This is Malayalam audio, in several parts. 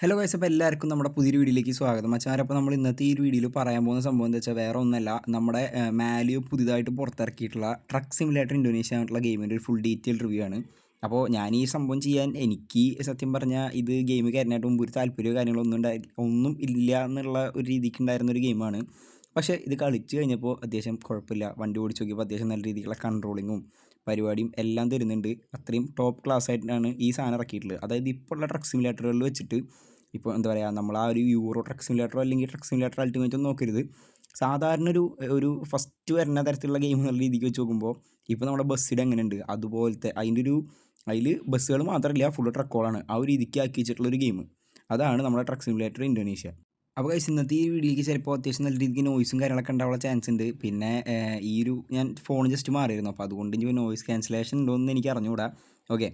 ഹലോ ഗൈസ് അപ്പോൾ എല്ലാവർക്കും നമ്മുടെ പുതിയൊരു വീഡിയോയിലേക്ക് സ്വാഗതം. മച്ചാൻ അപ്പോൾ നമ്മൾ ഇന്നത്തെ ഈ വീഡിയോയിൽ പറയാൻ പോകുന്ന സംഭവം എന്താ വെച്ചാൽ വേറെ ഒന്നല്ല. നമ്മുടെ മാലിയോ പുതിയതായിട്ട് പുറത്തിറക്കിയിട്ടുള്ള ട്രക്ക് സിമിലേറ്റർ ഇൻഡോനേഷ്യ ആയിട്ടുള്ള ഗെയിമിന്റെ ഒരു ഫുൾ ഡീറ്റെയിൽ റിവ്യൂ ആണ്. അപ്പോൾ ഞാൻ ഈ സംഭവം ചെയ്യാൻ എനിക്ക് സത്യം പറഞ്ഞാൽ ഇത് ഗെയിം കയറിനായിട്ട് മുമ്പ് ഒരു താല്പര്യമോ കാര്യങ്ങളൊന്നും ഉണ്ടായി ഒന്നും ഇല്ല എന്നുള്ള ഒരു രീതിക്ക് ഉണ്ടായിരുന്ന ഒരു ഗെയിമാണ് പക്ഷേ ഇത് കളിച്ച് കഴിഞ്ഞപ്പോൾ അത്യാവശ്യം കുഴപ്പമില്ല. വണ്ടി ഓടിച്ച് നോക്കിയപ്പോൾ അത്യാവശ്യം നല്ല രീതിയിലുള്ള കൺട്രോളിങ്ങും പരിപാടിയും എല്ലാം തരുന്നുണ്ട്. അത്രയും ടോപ്പ് ക്ലാസ് ആയിട്ടാണ് ഈ സാധനം ഇറക്കിയിട്ടുള്ളത്. അതായത് ഇപ്പോൾ ഉള്ള ട്രക്ക് സിമുലേറ്ററുകളിൽ വെച്ചിട്ട് ഇപ്പോൾ എന്താ പറയുക നമ്മൾ ആ ഒരു യൂറോ ട്രക്ക് സിമുലേറ്ററോ അല്ലെങ്കിൽ ട്രക്ക് സിമുലേറ്റർ അൾട്ടിമേറ്റ് ഒന്നും നോക്കരുത്. സാധാരണ ഒരു ഒരു ഫസ്റ്റ് വരുന്ന തരത്തിലുള്ള ഗെയിം എന്നുള്ള രീതിക്ക് വെച്ച് നോക്കുമ്പോൾ ഇപ്പോൾ നമ്മുടെ ബസ്സിടെ എങ്ങനെയുണ്ട്? അതുപോലത്തെ അതിന്റെ ഒരു അതിൽ ബസ്സുകൾ മാത്രമല്ല ഫുൾ ട്രക്കോളാണ് ആ ഒരു രീതിക്ക് ആക്കി വെച്ചിട്ടുള്ളൊരു ഗെയിം അതാണ് നമ്മുടെ ട്രക്ക് സിമുലേറ്റർ ഇന്തോനേഷ്യ അപ്പോൾ കഴിച്ച് ഇന്നത്തെ ഈ വീഡിയോയ്ക്ക് ചിലപ്പോൾ അത്യാവശ്യം നല്ല രീതിക്ക് നോയ്സും കാര്യങ്ങളൊക്കെ ഉണ്ടാവാനുള്ള ചാൻസ് ഉണ്ട്. പിന്നെ ഈ ഒരു ഞാൻ ഫോൺ ജസ്റ്റ് മാറിയിരുന്നു. അപ്പോൾ അതുകൊണ്ട് ഇനി നോയ്സ് ക്യാൻസലേഷൻ ഉണ്ടോ എന്ന് എനിക്ക് അറിഞ്ഞുകൂടാ. ഓക്കെ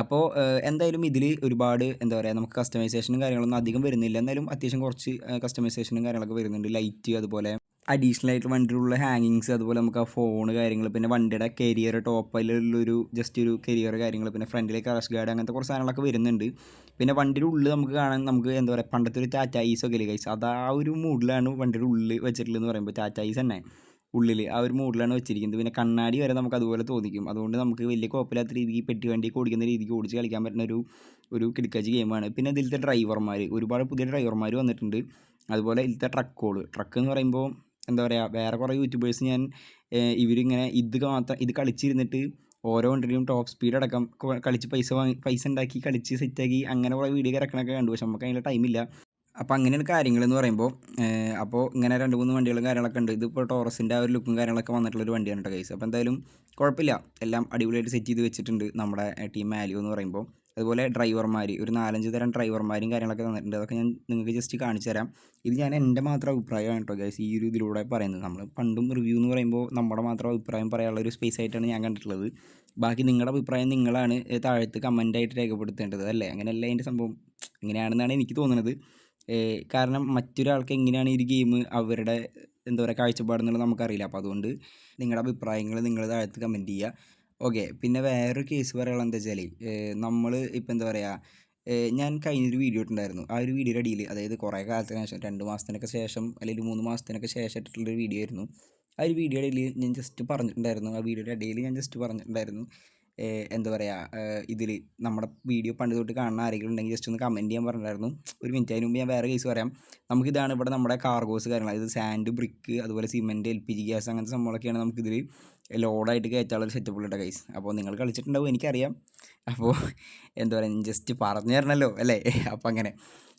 അപ്പോൾ എന്തായാലും ഇതിൽ ഒരുപാട് എന്താ പറയുക നമുക്ക് കസ്റ്റമൈസേഷനും കാര്യങ്ങളൊന്നും അധികം വരുന്നില്ല. എന്തായാലും അത്യാവശ്യം കുറച്ച് കസ്റ്റമൈസേഷനും കാര്യങ്ങളൊക്കെ വരുന്നുണ്ട്. ലൈറ്റ് അതുപോലെ അഡീഷണൽ ആയിട്ട് വണ്ടിയിലുള്ള ഹാങ്ങിങ്സ് അതുപോലെ നമുക്ക് ആ ഫോൺ കാര്യങ്ങൾ പിന്നെ വണ്ടിയുടെ കരിയർ ടോപ്പിലുള്ളൊരു ജസ്റ്റ് ഒരു കരിയർ കാര്യങ്ങൾ പിന്നെ ഫ്രണ്ടിലെ ക്രാഷ് ഗാർഡ് അങ്ങനത്തെ കുറച്ച് സാധനങ്ങളൊക്കെ വരുന്നുണ്ട്. പിന്നെ വണ്ടിയുടെ ഉള്ളിൽ നമുക്ക് കാണാൻ നമുക്ക് എന്താ പറയുക പണ്ടത്തെ ഒരു ടാറ്റ ഐസ് ഒക്കെ ഇല്ലേ കൈസ് അത് ആ ഒരു മൂഡിലാണ് വണ്ടിയുടെ ഉള്ളിൽ വെച്ചിട്ടുള്ളതെന്ന് പറയുമ്പോൾ ടാറ്റ ഐസ് തന്നെ. ഉള്ളിൽ ആ ഒരു മൂഡിലാണ് വെച്ചിരിക്കുന്നത്. പിന്നെ കണ്ണാടി വരെ നമുക്ക് അതുപോലെ തോന്നിക്കും. അതുകൊണ്ട് നമുക്ക് വലിയ കുഴപ്പമില്ലാത്ത രീതിക്ക് പെട്ടി വണ്ടി ഓടിക്കുന്ന രീതിക്ക് ഓടിച്ച് കളിക്കാൻ പറ്റുന്ന ഒരു ഒരു കിടക്കാച്ചി ഗെയിമാണ് പിന്നെ ഇതിലത്തെ ഡ്രൈവർമാർ ഒരുപാട് പുതിയ ഡ്രൈവർമാർ വന്നിട്ടുണ്ട്. അതുപോലെ ഇതിലത്തെ ട്രക്കുകൾ ട്രക്ക് എന്ന് പറയുമ്പോൾ എന്താ പറയുക വേറെ കുറേ യൂട്യൂബേഴ്സ് ഞാൻ ഇവരിങ്ങനെ ഇത് മാത്രം ഇത് കളിച്ചിരുന്നിട്ട് ഓരോ വണ്ടിയും ടോപ്പ് സ്പീഡ് അടക്കം കളിച്ച് പൈസ വാങ്ങി പൈസ ഉണ്ടാക്കി കളിച്ച് സെറ്റാക്കി അങ്ങനെ കുറേ വീഡിയോ ഇറക്കണൊക്കെ കണ്ടു. പക്ഷെ നമുക്ക് അതിന്റെ ടൈമില്ല അപ്പോൾ അങ്ങനെയുള്ള കാര്യങ്ങളെന്ന് പറയുമ്പോൾ അപ്പോൾ ഇങ്ങനെ രണ്ട് മൂന്ന് വണ്ടികളും കാര്യങ്ങളൊക്കെ ഉണ്ട്. ഇതിപ്പോൾ ടോറസിന്റെ ആ ഒരു ലുക്കും കാര്യങ്ങളൊക്കെ വന്നിട്ടുള്ളൊരു വണ്ടിയാണ് കേട്ടോ കൈസ് അപ്പോൾ എന്തായാലും കുഴപ്പമില്ല. എല്ലാം അടിപൊളിയായിട്ട് സെറ്റ് ചെയ്ത് വെച്ചിട്ടുണ്ട് നമ്മുടെ ടീം മാലിയോ എന്ന് പറയുമ്പോൾ അതുപോലെ ഡ്രൈവർമാർ ഒരു നാലഞ്ച് തരം ഡ്രൈവർമാരും കാര്യങ്ങളൊക്കെ തന്നിട്ടുണ്ട്. അതൊക്കെ ഞാൻ നിങ്ങൾക്ക് ജസ്റ്റ് കാണിച്ചു തരാം. ഇത് ഞാൻ എന്റെ മാത്രം അഭിപ്രായമാണ് കേട്ടോ ഗൈസ് ഈ ഒരു ഇതിലൂടെ പറയുന്നത്. നമ്മൾ പണ്ടും റിവ്യൂ എന്ന് പറയുമ്പോൾ നമ്മുടെ മാത്രം അഭിപ്രായം പറയാനുള്ള ഒരു സ്പേസ് ആയിട്ടാണ് ഞാൻ കണ്ടിട്ടുള്ളത്. ബാക്കി നിങ്ങളുടെ അഭിപ്രായം നിങ്ങളാണ് താഴത്ത് കമന്റായിട്ട് രേഖപ്പെടുത്തേണ്ടത് അല്ലേ? അങ്ങനെയല്ല അതിന്റെ സംഭവം? ഇങ്ങനെയാണെന്നാണ് എനിക്ക് തോന്നുന്നത്. കാരണം മറ്റൊരാൾക്ക് എങ്ങനെയാണ് ഈ ഗെയിം അവരുടെ എന്താ പറയുക കാഴ്ചപ്പാടെന്നുള്ളത് നമുക്കറിയില്ല. അപ്പോൾ അതുകൊണ്ട് നിങ്ങളുടെ അഭിപ്രായങ്ങൾ നിങ്ങൾ താഴത്ത് കമന്റ് ചെയ്യുക. ഓക്കെ. പിന്നെ വേറൊരു കേസ് പറയാനുള്ളത് എന്താ വെച്ചാൽ നമ്മൾ ഇപ്പം എന്താ പറയുക ഞാൻ കഴിഞ്ഞൊരു വീഡിയോ ഇട്ടുണ്ടായിരുന്നു ആ ഒരു വീഡിയോയുടെ അടിയിൽ അതായത് കുറേ കാലത്തിന് ശേഷം രണ്ട് മാസത്തിനൊക്കെ ശേഷം അല്ലെങ്കിൽ മൂന്ന് മാസത്തിനൊക്കെ ശേഷം ഇട്ടിട്ടുള്ളൊരു വീഡിയോ ആയിരുന്നു. ആ ഒരു വീഡിയോയുടെ ഇടയിൽ ഞാൻ ജസ്റ്റ് പറഞ്ഞിട്ടുണ്ടായിരുന്നു. ആ വീഡിയോയുടെ ഇടയിൽ ഞാൻ ജസ്റ്റ് പറഞ്ഞിട്ടുണ്ടായിരുന്നു. എന്താ പറയുക ഇതിൽ നമ്മുടെ വീഡിയോ പണ്ട് തൊട്ട് കാണുന്ന ആരെങ്കിലും ഉണ്ടെങ്കിൽ ജസ്റ്റ് ഒന്ന് കമന്റ് ചെയ്യാൻ പറഞ്ഞിട്ടുണ്ടായിരുന്നു. ഒരു മിനിറ്റ് അതിന് മുമ്പ് ഞാൻ വേറെ കേസ് പറയാം. നമുക്കിതാണ് ഇവിടെ നമ്മുടെ കാർഗോസ് കാര്യങ്ങൾ അതായത് സാൻഡ് ബ്രിക്ക് അതുപോലെ cement L P G gas അങ്ങനത്തെ സംഭവങ്ങളൊക്കെയാണ് നമുക്കിതിൽ ലോഡായിട്ട് കയറ്റാനുള്ള സെറ്റപ്പ് സെറ്റപ്പുള്ള കൈസ് അപ്പോൾ നിങ്ങൾ കളിച്ചിട്ടുണ്ടാവും എനിക്കറിയാം. അപ്പോൾ എന്താ പറയുക ജസ്റ്റ് പറഞ്ഞു തരണമല്ലോ അല്ലേ? അപ്പോൾ അങ്ങനെ.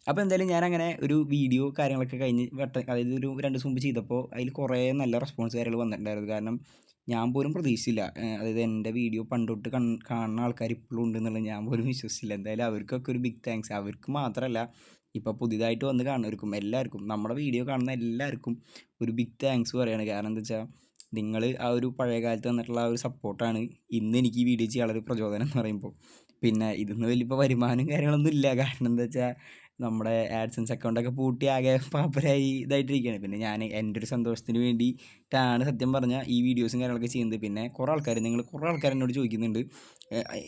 അപ്പോൾ എന്തായാലും ഞാൻ അങ്ങനെ ഒരു വീഡിയോ കാര്യങ്ങളൊക്കെ കഴിഞ്ഞ് വട്ട അതായത് ഒരു രണ്ട് ദിവസം മുമ്പ് ചെയ്തപ്പോൾ അതിൽ കുറേ നല്ല റെസ്പോൺസ് കാര്യങ്ങൾ വന്നിട്ടുണ്ടായിരുന്നു. കാരണം ഞാൻ പോലും പ്രതീക്ഷിച്ചില്ല. അതായത് എന്റെ വീഡിയോ പണ്ട് തൊട്ട് കാണുന്ന ആൾക്കാർ ഇപ്പോഴും ഉണ്ടെന്നുള്ളത് ഞാൻ പോലും വിശ്വസിച്ചില്ല. എന്തായാലും അവർക്കൊക്കെ ഒരു ബിഗ് താങ്ക്സ് അവർക്ക് മാത്രമല്ല ഇപ്പോൾ പുതിയതായിട്ട് വന്ന് കാണുന്നവർക്കും എല്ലാവർക്കും നമ്മുടെ വീഡിയോ കാണുന്ന എല്ലാവർക്കും ഒരു ബിഗ് താങ്ക്സ് പറയുകയാണ് കാരണം എന്താ വെച്ചാൽ നിങ്ങൾ ആ ഒരു പഴയ കാലത്ത് തന്നിട്ടുള്ള ആ ഒരു സപ്പോർട്ടാണ് ഇന്ന് എനിക്ക് ഈ വീഡിയോ ചെയ്യാനുള്ളൊരു പ്രചോദനം എന്ന് പറയുമ്പോൾ പിന്നെ ഇതിന്ന് വലിയ വരുമാനം കാര്യങ്ങളൊന്നും ഇല്ല. കാരണം എന്താ വെച്ചാൽ നമ്മുടെ ആഡ്സൻസ് അക്കൗണ്ടൊക്കെ പൂട്ടി ആകെ പാപ്പരായി ഇതായിട്ടിരിക്കുകയാണ് പിന്നെ ഞാൻ എന്റെ ഒരു സന്തോഷത്തിന് വേണ്ടിയിട്ടാണ് സത്യം പറഞ്ഞാൽ ഈ വീഡിയോസും കാര്യങ്ങളൊക്കെ ചെയ്യുന്നത്. പിന്നെ കുറേ ആൾക്കാർ നിങ്ങൾ കുറേ ആൾക്കാർ എന്നോട് ചോദിക്കുന്നുണ്ട്.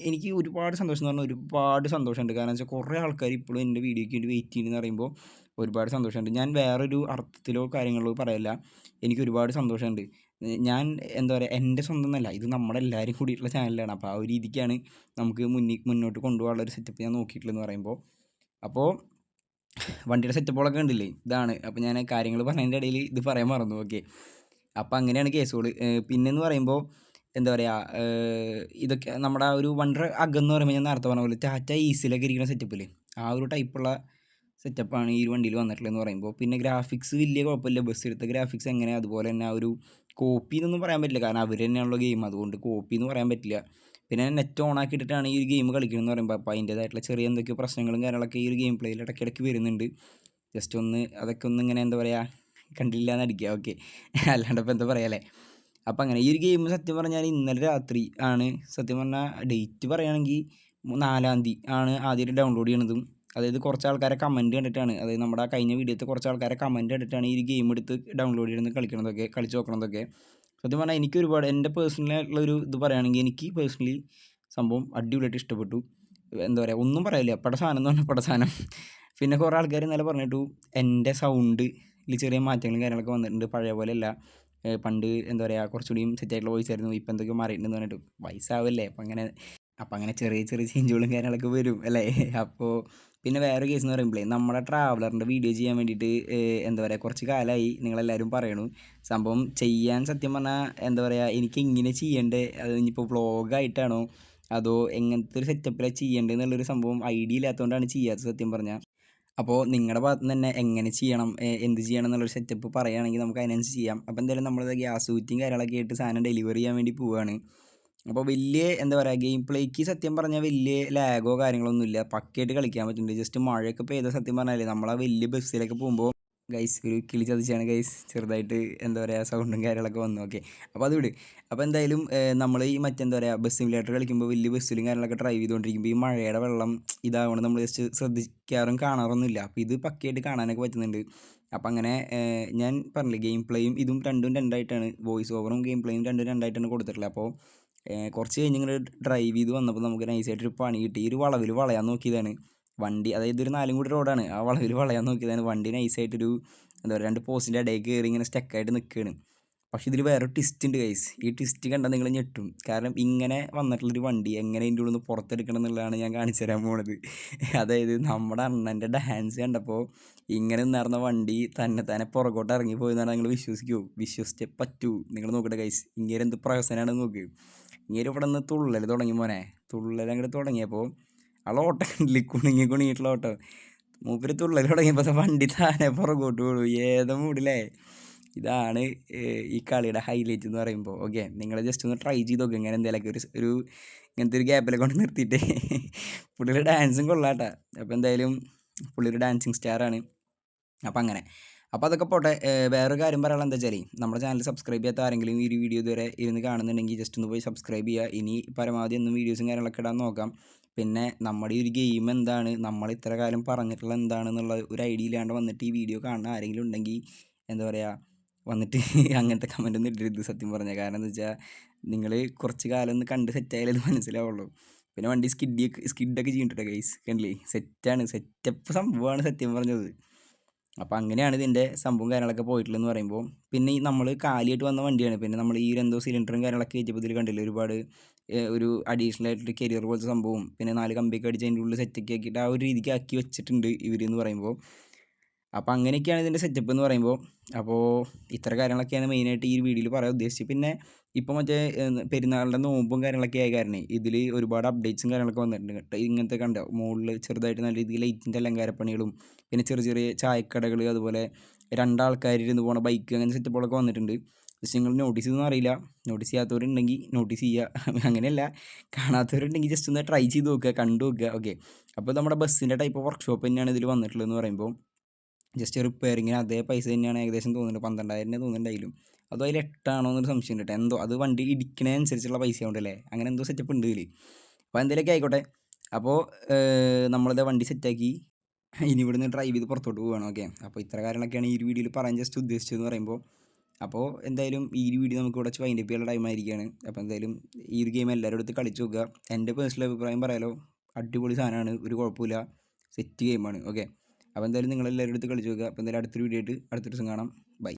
എനിക്ക് ഒരുപാട് സന്തോഷം എന്ന് പറഞ്ഞാൽ ഒരുപാട് സന്തോഷമുണ്ട്. കാരണം വെച്ചാൽ കുറേ ആൾക്കാർ ഇപ്പോഴും എന്റെ വീഡിയോയ്ക്ക് വേണ്ടി വെയിറ്റ് ചെയ്യുന്നതെന്ന് പറയുമ്പോൾ ഒരുപാട് സന്തോഷമുണ്ട്. ഞാൻ വേറൊരു അർത്ഥത്തിലോ കാര്യങ്ങളോ പറയില്ല. എനിക്ക് ഒരുപാട് സന്തോഷമുണ്ട്. ഞാൻ എന്താ പറയുക എന്റെ സ്വന്തം എന്നല്ല ഇത് നമ്മുടെ എല്ലാവരും കൂടിയിട്ടുള്ള ചാനലാണ് അപ്പോൾ ആ ഒരു രീതിക്കാണ് നമുക്ക് മുന്നിൽ മുന്നോട്ട് കൊണ്ടുപോകാനുള്ള ഒരു സെറ്റപ്പ് ഞാൻ നോക്കിയിട്ടുള്ളതെന്ന് പറയുമ്പോൾ അപ്പോൾ വണ്ടിയുടെ സെറ്റപ്പുകളൊക്കെ ഉണ്ടില്ലേ ഇതാണ്. അപ്പോൾ ഞാൻ കാര്യങ്ങൾ പറഞ്ഞതിന്റെ ഇടയിൽ ഇത് പറയാൻ മറന്നു. ഓക്കെ അപ്പോൾ അങ്ങനെയാണ് കേസുകൾ പിന്നെന്ന് പറയുമ്പോൾ എന്താ പറയുക ഇതൊക്കെ നമ്മുടെ ആ ഒരു വണ്ടർ അകന്ന് പറയുമ്പോൾ ഞാൻ നേരത്തെ പറഞ്ഞ പോലെ ടാറ്റ ഈസിലൊക്കെ ഇരിക്കുന്ന സെറ്റപ്പിൽ ആ ഒരു ടൈപ്പുള്ള സെറ്റപ്പാണ് ഈ വണ്ടിയിൽ വന്നിട്ടുള്ളതെന്ന് പറയുമ്പോൾ പിന്നെ ഗ്രാഫിക്സ് വലിയ കുഴപ്പമില്ല. ബസ് എടുത്ത ഗ്രാഫിക്സ് എങ്ങനെ അതുപോലെ തന്നെ ആ ഒരു കോപ്പി എന്നൊന്നും പറയാൻ പറ്റില്ല. കാരണം അവർ തന്നെയാണല്ലോ ഗെയിം. അതുകൊണ്ട് കോപ്പി എന്ന് പറയാൻ പറ്റില്ല. പിന്നെ നെറ്റ് ഓൺ ആക്കിയിട്ടാണ് ഈ ഒരു ഗെയിം കളിക്കണമെന്ന് പറയുമ്പോൾ അപ്പോൾ അതിന്റേതായിട്ടുള്ള ചെറിയ എന്തൊക്കെയോ പ്രശ്നങ്ങളും കാര്യങ്ങളൊക്കെ ഈ ഒരു ഗെയിം പ്ലേയിൽ ഇടയ്ക്കിടയ്ക്ക് വരുന്നുണ്ട്. ജസ്റ്റ് ഒന്ന് അതൊക്കെ ഒന്ന് ഇങ്ങനെ എന്താ പറയുക കണ്ടില്ല എന്ന് അടിക്കുക ഓക്കെ അല്ലാണ്ട് ഇപ്പോൾ എന്താ പറയാല്ലേ അപ്പോൾ അങ്ങനെ ഈ ഒരു ഗെയിം സത്യം പറഞ്ഞാൽ ഇന്നലെ രാത്രി ആണ് സത്യം പറഞ്ഞാൽ ഡേറ്റ് പറയുകയാണെങ്കിൽ നാലാം തീയതി ആണ് ആദ്യമായിട്ട് ഡൗൺലോഡ് ചെയ്യണതും. അതായത് കുറച്ച് ആൾക്കാരെ കമന്റ് കണ്ടിട്ടാണ്. അതായത് നമ്മുടെ കഴിഞ്ഞ വീഡിയോത്തെ കുറച്ച് ആൾക്കാരെ കമന്റ് കണ്ടിട്ടാണ് ഈ ഗെയിം എടുത്ത് ഡൗൺലോഡ് ചെയ്യുന്നത് കളിക്കണതൊക്കെ കളിച്ച് നോക്കണതൊക്കെ. സത്യം പറഞ്ഞാൽ എനിക്ക് ഒരുപാട് എന്റെ പേഴ്സണലായിട്ടുള്ള ഒരു ഇത് പറയുകയാണെങ്കിൽ എനിക്ക് പേഴ്സണലി സംഭവം അടിപൊളിയായിട്ട് ഇഷ്ടപ്പെട്ടു. എന്താ പറയുക ഒന്നും പറയില്ല പട സാധനം എന്ന് പറഞ്ഞാൽ പട സാധനം. പിന്നെ കുറേ ആൾക്കാർ ഇന്നലെ പറഞ്ഞിട്ടു എന്റെ സൗണ്ടിൽ ചെറിയ മാറ്റങ്ങളും കാര്യങ്ങളൊക്കെ വന്നിട്ടുണ്ട്. പഴയ പോലെ അല്ല പണ്ട് എന്താ പറയുക കുറച്ചുകൂടിയും സെറ്റായിട്ടുള്ള വോയിസ് ആയിരുന്നു. ഇപ്പം എന്തൊക്കെയോ മാറിയിട്ടുണ്ടെന്ന് പറഞ്ഞിട്ട് വയസ്സാവല്ലേ? അപ്പം അങ്ങനെ അപ്പം അങ്ങനെ ചെറിയ ചെറിയ ചേഞ്ചുകളും കാര്യങ്ങളൊക്കെ വരും അല്ലേ? അപ്പോൾ പിന്നെ വേറെ കേസ് എന്ന് പറയുമ്പോഴേ നമ്മുടെ ട്രാവലറിന്റെ വീഡിയോ ചെയ്യാൻ വേണ്ടിയിട്ട് എന്താ പറയുക കുറച്ച് കാലമായി നിങ്ങളെല്ലാവരും പറയണു. സംഭവം ചെയ്യാൻ സത്യം പറഞ്ഞാൽ എന്താ പറയുക എനിക്ക് എങ്ങനെ ചെയ്യണ്ടേ? അത് ഇനിയിപ്പോൾ വ്ളോഗായിട്ടാണോ അതോ എങ്ങനത്തെ ഒരു സെറ്റപ്പിലാണ് ചെയ്യേണ്ടത് എന്നുള്ളൊരു സംഭവം ഐഡിയ ഇല്ലാത്തതുകൊണ്ടാണ് ചെയ്യാത്തത് സത്യം പറഞ്ഞാൽ അപ്പോൾ നിങ്ങളുടെ ഭാഗത്ത് നിന്ന് തന്നെ എങ്ങനെ ചെയ്യണം എന്ത് ചെയ്യണം എന്നുള്ളൊരു സെറ്റപ്പ് പറയുകയാണെങ്കിൽ നമുക്ക് അതിനനുസരിച്ച് ചെയ്യാം. അപ്പോൾ എന്തായാലും നമ്മളത് ഗ്യാസ് ഊറ്റിയും കാര്യങ്ങളൊക്കെ ആയിട്ട് സാധനം ഡെലിവറി ചെയ്യാൻ വേണ്ടി പോവുകയാണ് അപ്പോൾ വലിയ എന്താ പറയുക ഗെയിം പ്ലേക്ക് സത്യം പറഞ്ഞാൽ വലിയ ലാഗോ കാര്യങ്ങളൊന്നും ഇല്ല. പക്കയായിട്ട് കളിക്കാൻ പറ്റുന്നുണ്ട്. ജസ്റ്റ് മഴയൊക്കെ പെയ്ത സത്യം പറഞ്ഞാലേ നമ്മൾ ആ വലിയ ബസ്സിലൊക്കെ പോകുമ്പോൾ ഗൈസ് ഒരു കിളി ചതിച്ചാണ് ഗൈസ് ചെറുതായിട്ട് എന്താ പറയുക സൗണ്ടും കാര്യങ്ങളൊക്കെ വന്നു. ഓക്കെ അപ്പോൾ അത് വിട്. അപ്പോൾ എന്തായാലും നമ്മൾ ഈ മറ്റെന്താ പറയുക ബസ് സിമുലേറ്റർ കളിക്കുമ്പോൾ വലിയ ബസ്സിലും കാര്യങ്ങളൊക്കെ ഡ്രൈവ് ചെയ്തുകൊണ്ടിരിക്കുമ്പോൾ ഈ മഴയുടെ വെള്ളം ഇതാവണം നമ്മൾ ജസ്റ്റ് ശ്രദ്ധിക്കാറും കാണാറൊന്നുമില്ല. അപ്പോൾ ഇത് പക്കയായിട്ട് കാണാനൊക്കെ പറ്റുന്നുണ്ട്. അപ്പോൾ അങ്ങനെ ഞാൻ പറഞ്ഞില്ലേ ഗെയിം പ്ലേയും ഇതും രണ്ടും രണ്ടായിട്ടാണ് വോയിസ് ഓവറും ഗെയിം പ്ലേയും രണ്ടും രണ്ടായിട്ടാണ് കൊടുത്തിട്ടുള്ളത്. അപ്പോൾ കുറച്ച് കഴിഞ്ഞ് ഇങ്ങനെ ഡ്രൈവ് ചെയ്ത് വന്നപ്പോൾ നമുക്ക് നൈസായിട്ടൊരു പണി കിട്ടി. ഒരു വളവിൽ വളയാൻ നോക്കിയതാണ്. വണ്ടി അതായത് ഒരു നാലും കൂടി റോഡാണ് ആ വളവിൽ വളയാൻ നോക്കിയതാണ്. വണ്ടി നൈസായിട്ടൊരു എന്താ പറയുക രണ്ട് പോസ്റ്റിന്റെ ഇടയിൽ കയറി ഇങ്ങനെ സ്റ്റക്കായിട്ട് നിൽക്കുകയാണ് പക്ഷേ ഇതിൽ വേറെ ട്വിസ്റ്റ് ഉണ്ട് ഗൈസ് ഈ ട്വിസ്റ്റ് കണ്ടാൽ നിങ്ങൾ ഞെട്ടും. കാരണം ഇങ്ങനെ വന്നിട്ടുള്ളൊരു വണ്ടി എങ്ങനെ ഇതിന്റെ ഉള്ളിൽ നിന്ന് പുറത്തെടുക്കണം എന്നുള്ളതാണ് ഞാൻ കാണിച്ചു തരാൻ പോണത്. അതായത് നമ്മുടെ അണ്ണന്റെ ഡാൻസ് കണ്ടപ്പോൾ ഇങ്ങനെ നിന്നിരുന്ന വണ്ടി തന്നെ തന്നെ പുറകോട്ട് ഇറങ്ങി പോയെന്നാണ് നിങ്ങൾ വിശ്വസിക്കൂ. വിശ്വസിച്ചേ പറ്റൂ. നിങ്ങൾ നോക്കട്ടെ ഗൈസ് ഇങ്ങനെ എന്ത് പ്രഹസനാണെന്ന് നോക്ക്. ഇങ്ങനെ ഇവിടെ നിന്ന് തുള്ളൽ തുടങ്ങി മോനെ? തുള്ളൽ അങ്ങോട്ട് തുടങ്ങിയപ്പോൾ ആളെ ഓട്ടം കണ്ടില്ലേ? കുണുങ്ങി കുണുങ്ങിയിട്ടുള്ള ഓട്ടം മൂപ്പര് തുള്ളൽ തുടങ്ങിയപ്പോൾ വണ്ടി താനെ പുറകോട്ട് വീണു. ഏതോ മൂടില്ലേ ഇതാണ് ഈ കളിയുടെ ഹൈലൈറ്റ് എന്ന് പറയുമ്പോൾ ഓക്കെ നിങ്ങൾ ജസ്റ്റ് ഒന്ന് ട്രൈ ചെയ്ത് നോക്കുക ഇങ്ങനെ എന്തെങ്കിലുമൊക്കെ ഒരു ഒരു ഇങ്ങനത്തെ ഒരു ഗ്യാപ്പിലെ കൊണ്ട് നിർത്തിയിട്ട്. പുള്ളിയുടെ ഡാൻസും കൊള്ളാട്ടാ. അപ്പോൾ എന്തായാലും പുള്ളിയൊരു ഡാൻസിങ് സ്റ്റാറാണ് അപ്പോൾ അങ്ങനെ. അപ്പോൾ അതൊക്കെ പോട്ടെ വേറൊരു കാര്യം പറയാനുള്ള എന്താ വെച്ചാൽ നമ്മുടെ ചാനൽ സബ്സ്ക്രൈബ് ചെയ്യാത്ത ആരെങ്കിലും ഈ ഒരു വീഡിയോ ഇതുവരെ ഇരുന്ന് കാണുന്നുണ്ടെങ്കിൽ ജസ്റ്റ് ഒന്ന് പോയി സബ്സ്ക്രൈബ് ചെയ്യുക. ഇനി പരമാവധി ഒന്നും വീഡിയോസും കാര്യങ്ങളൊക്കെ ഇടാൻ നോക്കാം. പിന്നെ നമ്മുടെ ഈ ഒരു ഗെയിം എന്താണ് നമ്മൾ ഇത്ര കാലം പറഞ്ഞിട്ടുള്ള എന്താണെന്നുള്ള ഒരു ഐഡിയ ഇല്ലാണ്ട് വന്നിട്ട് ഈ വീഡിയോ കാണുന്ന ആരെങ്കിലും ഉണ്ടെങ്കിൽ എന്താ പറയുക വന്നിട്ട് അങ്ങനത്തെ കമന്റ് ഒന്നും ഇടരുത് സത്യം പറഞ്ഞാൽ. കാരണം എന്താ വെച്ചാൽ നിങ്ങൾ കുറച്ച് കാലം ഒന്ന് കണ്ട് സെറ്റായാലേ ഇത് മനസ്സിലാവുള്ളൂ. പിന്നെ വണ്ടി സ്കിഡ് സ്കിഡൊക്കെ ചെയ്യുന്നുണ്ടോ ഗൈസ് കണ്ടില്ലേ? സെറ്റാണ് സെറ്റപ്പ് സംഭവമാണ് സത്യം പറഞ്ഞത്. അപ്പോൾ അങ്ങനെയാണ് ഇതിന്റെ സംഭവം കാര്യങ്ങളൊക്കെ പോയിട്ടുള്ളതെന്ന് പറയുമ്പോൾ പിന്നെ ഈ നമ്മൾ കാലിയായിട്ട് വന്ന വണ്ടിയാണ്. പിന്നെ നമ്മൾ ഈ എന്തോ സിലിണ്ടറും കാര്യങ്ങളൊക്കെ കയറ്റിയപ്പോൾ ഇതിൽ കണ്ടില്ലേ? ഒരുപാട് ഒരു അഡീഷണൽ ആയിട്ടൊരു കരിയർ പോലത്തെ സംഭവം. പിന്നെ നാല് കമ്പിയൊക്കെ അടിച്ച് അതിന്റെ ഉള്ളിൽ സെറ്റൊക്കെ ആക്കിയിട്ട് ആ ഒരു രീതിക്ക് ആക്കി വെച്ചിട്ടുണ്ട് ഇവർ എന്ന് പറയുമ്പോൾ. അപ്പോൾ അങ്ങനെയൊക്കെയാണ് ഇതിന്റെ സെറ്റപ്പ് എന്ന് പറയുമ്പോൾ. അപ്പോൾ ഇത്ര കാര്യങ്ങളൊക്കെയാണ് മെയിനായിട്ട് ഈ വീഡിയോയിൽ പറയാൻ ഉദ്ദേശിച്ചത്. പിന്നെ ഇപ്പോൾ മറ്റേ പെരുന്നാളിന്റെ നോമ്പും കാര്യങ്ങളൊക്കെ ആയ കാരണം ഇതിൽ ഒരുപാട് അപ്ഡേറ്റ്സും കാര്യങ്ങളൊക്കെ വന്നിട്ടുണ്ട് ഇങ്ങനത്തെ കണ്ട? മുകളിൽ ചെറുതായിട്ട് നല്ല രീതിയിൽ ലൈറ്റിന്റെ അലങ്കാരപ്പണികളും പിന്നെ ചെറിയ ചെറിയ ചായക്കടകൾ അതുപോലെ രണ്ടാൾക്കാർ ഇരുന്ന് പോണ ബൈക്ക് അങ്ങനെ സെറ്റപ്പുകളൊക്കെ വന്നിട്ടുണ്ട്. ജസ്റ്റ് നിങ്ങൾ നോട്ടീസ് ചെയ്തൊന്നും അറിയില്ല. നോട്ടീസ് ചെയ്യാത്തവരുണ്ടെങ്കിൽ നോട്ടീസ് ചെയ്യുക അങ്ങനെയല്ല. കാണാത്തവരുണ്ടെങ്കിൽ ജസ്റ്റ് ഒന്ന് ട്രൈ ചെയ്ത് നോക്കുക കണ്ടു നോക്കുക. ഓക്കെ അപ്പോൾ നമ്മുടെ ബസ്സിന്റെ ടൈപ്പ് വർക്ക്ഷോപ്പ് തന്നെയാണ് ഇതിൽ വന്നിട്ടുള്ളതെന്ന് പറയുമ്പോൾ ജസ്റ്റ് റിപ്പയറിങ്ങിന് അതേ പൈസ തന്നെയാണ് ഏകദേശം തോന്നുന്നുണ്ട് പന്ത്രണ്ടായിരം തന്നെ തോന്നുന്നുണ്ടായാലും. അതോ അതിൽ എട്ടാണോ എന്നൊരു സംശയം ഉണ്ട് കേട്ടോ. എന്തോ അത് വണ്ടി ഇടിക്കണതനുസരിച്ചുള്ള പൈസ ഉണ്ടല്ലേ അങ്ങനെ എന്തോ സെറ്റപ്പ് ഉണ്ട് ഇതിൽ അപ്പോൾ എന്തെങ്കിലുമൊക്കെ ആയിക്കോട്ടെ. അപ്പോൾ നമ്മളിത് വണ്ടി സെറ്റാക്കി ഇനി ഇവിടുന്ന് ഡ്രൈവ് ചെയ്ത് പുറത്തോട്ട് പോവുകയാണ് ഓക്കെ അപ്പോൾ ഇത്ര കാര്യങ്ങളൊക്കെയാണ് ഈ ഒരു വീഡിയോയിൽ പറയാൻ ജസ്റ്റ് ഉദ്ദേശിച്ചതെന്ന് പറയുമ്പോൾ അപ്പോൾ എന്തായാലും ഈ ഒരു വീഡിയോ നമുക്ക് ഇവിടെ വൈൻഡ് അപ്പ് ചെയ്യാനുള്ള ടൈം ആയിരിക്കുകയാണ് അപ്പോൾ എന്തായാലും ഈ ഒരു ഗെയിം എല്ലാവരും എടുത്ത് കളിച്ച് നോക്കുക. എന്റെ പേഴ്സണൽ അഭിപ്രായം പറയാലോ. അടിപൊളി സാധനമാണ്. ഒരു കുഴപ്പമില്ല. സെറ്റ് ഗെയിമാണ് ഓക്കെ അപ്പോൾ എന്തായാലും നിങ്ങളെല്ലാവരും എടുത്ത് കളിച്ച് നോക്കുക. അപ്പോൾ എന്തായാലും അടുത്തൊരു വീഡിയോ ആയിട്ട് അടുത്ത ദിവസം കാണാം.